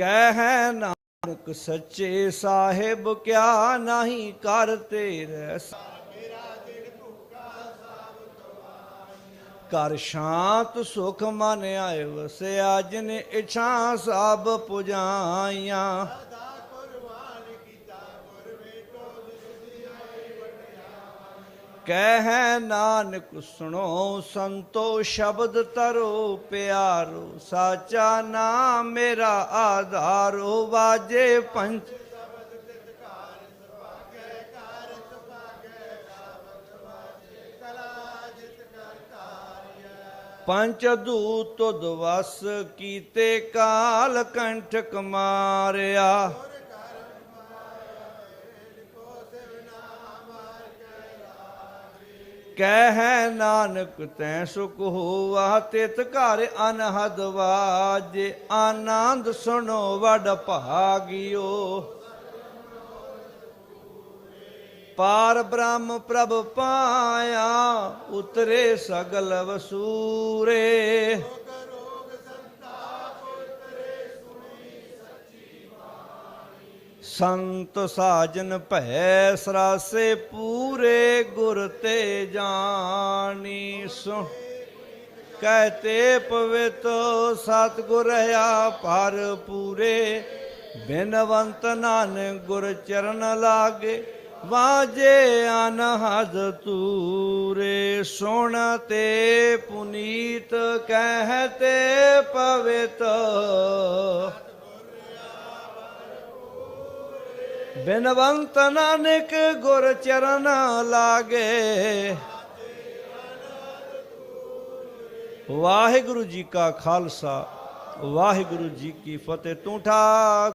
ਕਹਿ ਨਾਨਕ ਸੱਚੇ ਸਾਹਿਬ ਕਿਆ ਨਹੀਂ ਕਰ ਤੇਰੇ ਕਰ ਸ਼ਾਂਤ ਸੁਖ ਮਨ ਆਏ ਵਸਿਆ ਜਿਨ ਇਛਾ ਸਭ ਪੁਜਾਈਆਂ ਕਹਿ ਨਾਨਕ ਸੁਣੋ ਸੰਤੋ ਸ਼ਬਦ ਤਰੋ ਪਿਆਰੋ, ਸਾਚਾ ਨਾਮ ਮੇਰਾ ਆਧਾਰੋ, ਵਾਜੇ ਪੰਚ ਪੰਚ ਦੂ ਤੁਧ ਵਸ ਕੀਤੇ ਕਾਲ ਕੰਠਕ ਮਾਰਿਆ। ਕਹਿ ਨਾਨਕ ਤੈ ਸੁਖ ਹੋਆ, ਤਿਤ ਘਰ ਅਨਹਦ ਵਾਜੇ, ਆਨੰਦ ਸੁਣੋ ਵਡ ਭਾਗਿਓ। ਪਾਰ ਬ੍ਰਹਮ ਪ੍ਰਭ ਪਾਇਆ, ਉਤਰੇ ਸਗਲ ਵਸੂਰੇ। ਸੰਤ ਸਾਜਨ ਭੈ ਸਰਾਸੇ ਪੂਰੇ ਗੁਰ ਤੇ ਜਾਣੀ ਸੁਣ। ਕਹਤੇ ਪਵਿੱਤ ਸਤਿਗੁਰ ਪਰ ਪੂਰੇ, ਬਿਨਵੰਤ ਨਾਨ ਗੁਰ ਚਰਨ ਲਾਗੇ, ਵਾਜੇ ਅਨਹਦ ਤੂਰੇ, ਸੁਣ ਤੇ ਪੁਨੀਤ ਕਹਤੇ ਪਵਿੱਤ। ਬਿਨਵੰਤ ਨਾਨਕ ਗੁਰ ਚਰਨ ਲਾਗੇ। ਵਾਹਿਗੁਰੂ ਜੀ ਕਾ ਖਾਲਸਾ, ਵਾਹਿਗੁਰੂ ਜੀ ਕੀ ਫਤਿਹ। ਤੂੰ ਠਾ